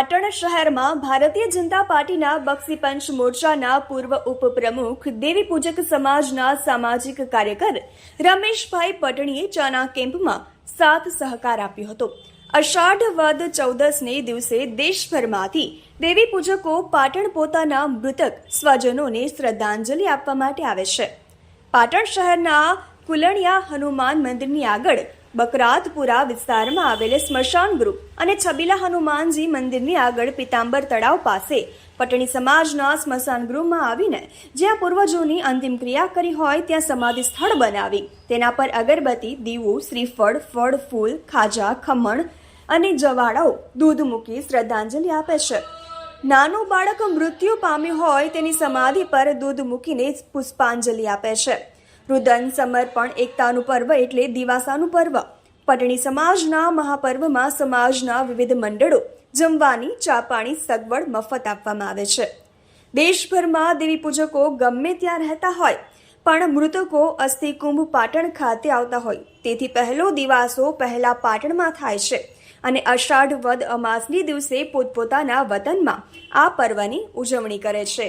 પાટણ શહેરમાં ભારતીય જનતા પાર્ટીના બક્ષીપંચ મોરચાના પૂર્વ ઉપપ્રમુખ, દેવી પૂજક સમાજના સામાજિક કાર્યકર રમેશભાઈ પટણીએ ચાના કેમ્પમાં સાથ સહકાર આપ્યો હતો. અષાઢ વદ ચૌદસને દિવસે દેશભરમાંથી દેવી પૂજકો પાટણ પોતાના મૃતક સ્વજનોને શ્રદ્ધાંજલિ આપવા માટે આવે છે. પાટણ શહેરના કુલણિયા હનુમાન મંદિરની આગળ બકરાતપુરા વિસ્તારમાં આવેલ સ્મશાન ગૃહ અને છબીલા હનુમાનજી મંદિરની આગળ પિતાંબર તળાવ પાસે પટણી સમાજના સ્મશાન ગૃહમાં આવીને જ્યાં પૂર્વજોની અંતિમ ક્રિયા કરી હોય ત્યાં સમાધિ સ્થળ બનાવી. તેના પર અગરબત્તી, દીવું, શ્રીફળ, ફળ, ફૂલ, ખાજા, ખમણ અને જવાળાઓ દૂધ મૂકી શ્રદ્ધાંજલિ આપે છે. નાનું બાળક મૃત્યુ પામ્યું હોય તેની સમાધિ પર દૂધ મૂકીને પુષ્પાંજલિ આપે છે. રુદન, સમર્પણ, એકતાનું પર્વ એટલે દિવાસાનું પર્વ. પટણી સમાજના મહાપર્વમાં સમાજના વિવિધ મંડળો જમવાની ચા પાણી સગવડ, મફત આપવામાં આવે છે. દેશભરમાં દેવી પૂજકો ગમે ત્યાં રહેતા હોય, પણ મૃતકો અસ્થિકુંભ પાટણ ખાતે આવતા હોય. તેથી પહેલો દિવાસો પહેલા પાટણમાં થાય છે અને અષાઢ વદ અમાસની દિવસે પોતપોતાના વતનમાં આ પર્વની ઉજવણી કરે છે.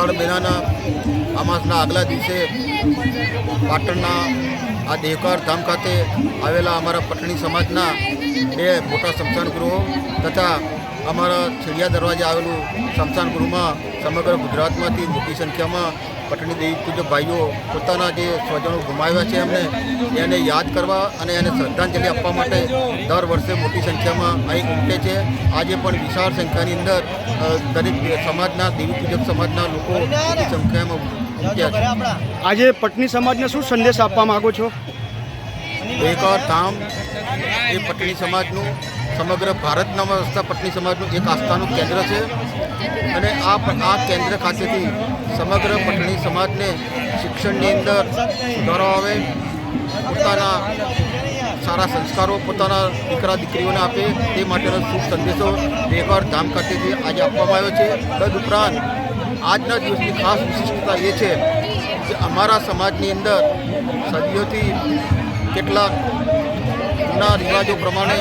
અષાઢ મહિનાના અમાસના આગલા દિવસે પાટણના આ દેવકાર ધામ ખાતે આવેલા અમારા પટણી સમાજના બે મોટા સ્મશાન ગૃહો તથા અમારા છેડિયા દરવાજે આવેલું સ્મશાન ગૃહમાં સમગ્ર ગુજરાતમાંથી મોટી સંખ્યામાં પટણી દેવી પૂજક ભાઈઓ પોતાના જે સ્વજનો ગુમાવ્યા છે એમને એને યાદ કરવા અને એને શ્રદ્ધાંજલિ આપવા માટે દર વર્ષે મોટી સંખ્યામાં અહીં ઉમટે છે. આજે પણ વિશાળ સંખ્યાની અંદર દરેક સમાજના દેવી પૂજક સમાજના લોકો મોટી સંખ્યામાં ઉમટ્યા છે. આજે પટણી સમાજને શું સંદેશ આપવા માગો છો? એકવાર ધામ એ પટણી સમાજનું સમગ્ર ભારતના પટણી સમાજનું એક આસ્થાનું કેન્દ્ર છે. અને આ આ કેન્દ્ર ખાતેથી સમગ્ર પટણી સમાજને શિક્ષણની અંદર સુધારો આવે, પોતાના સારા સંસ્કારો પોતાના દીકરા દીકરીઓને આપે, તે માટેનો શુભ સંદેશો વેગવાર ધામ ખાતેથી આજે આપવામાં આવ્યો છે. તદઉપરાંત આજના દિવસની ખાસ વિશિષ્ટતા એ છે કે અમારા સમાજની અંદર સદીઓથી કેટલાક જૂના રિવાજો પ્રમાણે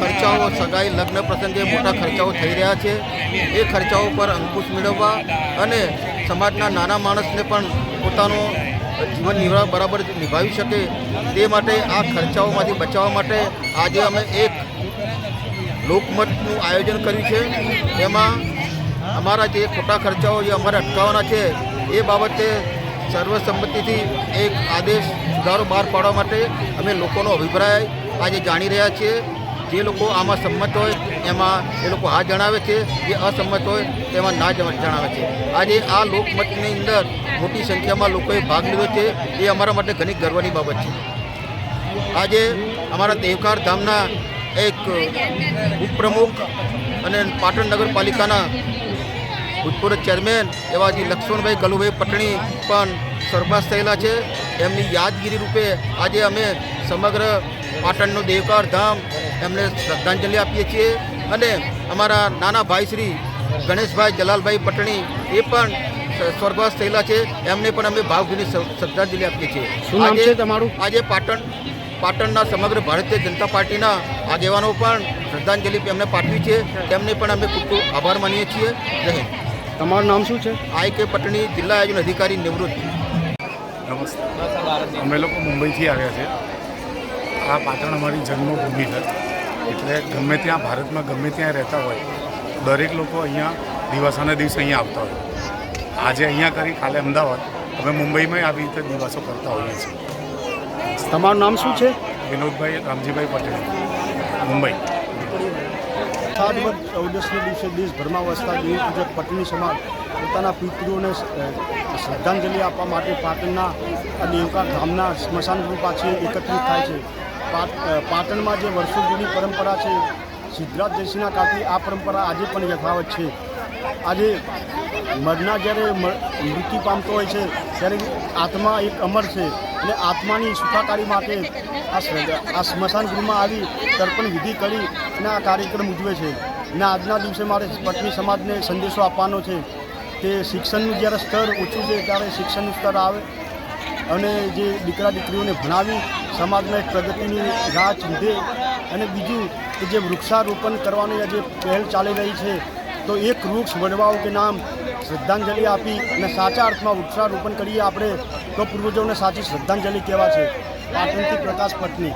ખર્ચાઓ સગાઈ લગ્ન પ્રસંગે મોટા ખર્ચાઓ થઈ રહ્યા છે. એ ખર્ચાઓ પર અંકુશ મેળવવા અને સમાજના નાના માણસને પણ પોતાનો જીવન નિર્વાહ બરાબર નિભાવી શકે તે માટે આ ખર્ચાઓમાંથી બચાવવા માટે આજે અમે એક લોકમતનું આયોજન કર્યું છે. એમાં અમારા જે ખોટા ખર્ચાઓ જે અમારે અટકાવવાના છે, એ બાબતે સર્વસંમતિથી એક આદેશ સુધારો બહાર પાડવા માટે અમે લોકોનો અભિપ્રાય આજે જાણી રહ્યા છીએ. જે લોકો આમાં સંમત હોય, એમાં એ લોકો હા જણાવે છે, જે અસંમત હોય, તેમાં ના જણ- જણાવે છે. આજે આ લોકમતની અંદર મોટી સંખ્યામાં લોકોએ ભાગ લીધો છે, એ અમારા માટે ઘણી ગર્વની બાબત છે. આજે અમારા દેવકાર ધામના એક ઉપપ્રમુખ અને પાટણ નગરપાલિકાના ભૂતપૂર્વ ચેરમેન એવા જે લક્ષ્મણભાઈ ગલુભાઈ પટણી પણ સ્વર્ગવાસ થયેલા છે. એમની યાદગીરી રૂપે આજે અમે સમગ્ર પાટણનું દેવકાર ધામ એમને શ્રદ્ધાંજલિ આપીએ છીએ અને અમારા નાના ભાઈ શ્રી ગણેશભાઈ જલાલભાઈ પટણી એ પણ સ્વર્ગવાસ થયેલા છે. એમને પણ અમે ભાવભીની શ્રદ્ધાંજલિ આપીએ છીએ. શું આજે- છે તમારું? આજે પાટણ પાટણના સમગ્ર ભારતીય જનતા પાર્ટીના આગેવાનો પણ શ્રદ્ધાંજલિ એમને પાઠવી છે. તેમને પણ અમે ખૂબ ખૂબ આભાર માનીએ છીએ. જય હિન્દ. તમારું નામ શું છે? આઈ કે પટણી જિલ્લા આયોજન અધિકારી નિવૃત્ત. નમસ્તે. અમે લોકો મુંબઈથી આવ્યા છે આ પાટણ અમારી જન્મભૂમિ છે. એટલે ગમે ત્યાં ભારતમાં ગમે ત્યાં રહેતા હોય દરેક લોકો અહીંયા દિવાસાના દિવસે અહીંયા આવતા હોય. આજે અહીંયા કરી કાલે અમદાવાદ. અમે મુંબઈમાં આવી રીતે દિવાસો કરતા હોઈએ છીએ. તમારું નામ શું છે? વિનોદભાઈ રામજીભાઈ પટેલ. મુંબઈ. વરસાદવદ ચૌદસમી દિવસે દેશભરમાં વસતા દેવી પૂજક પટની સમાજ પોતાના પિતૃઓને શ્રદ્ધાંજલિ આપવા માટે પાટણના દેવકા ધામના સ્મશાન ગૃહ પાછળ એકત્રિત થાય છે. પાટણમાં જે વર્ષો જૂની પરંપરા છે, સિદ્ધરાજ જયસિંહના કાળથી આ પરંપરા આજે પણ યથાવત છે. આજે મરના જ્યારે મૃત્યુ પામતો હોય છે, ત્યારે આત્મા એક અમર છે અને આત્માની સુખાકારી માટે આ સ્મશાન ગૃહમાં આવી તર્પણ વિધિ કરી અને આ કાર્યક્રમ ઉજવે છે. અને આજના દિવસે મારે પત્ની સમાજને સંદેશો આપવાનો છે કે શિક્ષણનું જ્યારે સ્તર ઓછું છે, ત્યારે શિક્ષણનું સ્તર આવે અને જે દીકરા દીકરીઓને ભણાવી સમાજમાં એક પ્રગતિની રાહ ચીંધે અને બીજું કે જે વૃક્ષારોપણ કરવાની જે પહેલ ચાલી રહી છે, તો એક વૃક્ષ વડવાઓ કે નામ શ્રદ્ધાંજલિ આપી અને સાચા અર્થમાં વૃક્ષારોપણ કરીએ આપણે, તો પૂર્વજોને સાચી શ્રદ્ધાંજલિ કહેવા છે પાટણથી પ્રકાશ પત્ની